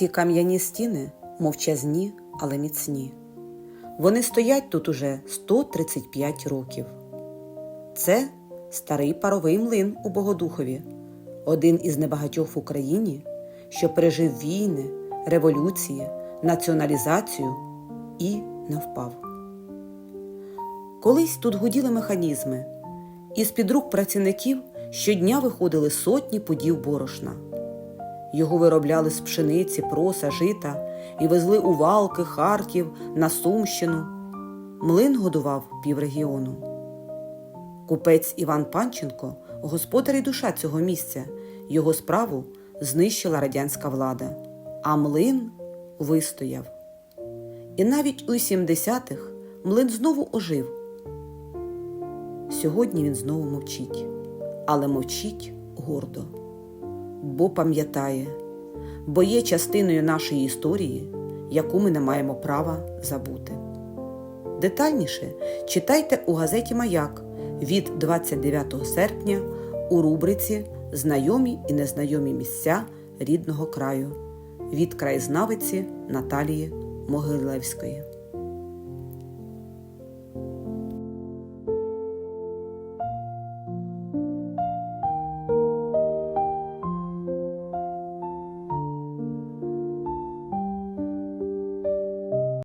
Ці кам'яні стіни мовчазні, але міцні. Вони стоять тут уже 135 років. Це старий паровий млин у Богодухові, один із небагатьох в Україні, що пережив війни, революції, націоналізацію і не впав. Колись тут гуділи механізми, і з-під рук працівників щодня виходили сотні пудів борошна. Його виробляли з пшениці, проса, жита і везли у Валки, Харків, на Сумщину. Млин годував піврегіону. Купець Іван Панченко, господар і душа цього місця, його справу знищила радянська влада, а млин вистояв. І навіть у 70-х млин знову ожив. Сьогодні він знову мовчить, але мовчить гордо, бо пам'ятає, бо є частиною нашої історії, яку ми не маємо права забути. Детальніше читайте у газеті Маяк від 29 серпня у рубриці Знайомі і незнайомі місця рідного краю від краєзнавиці Наталії Могилевської.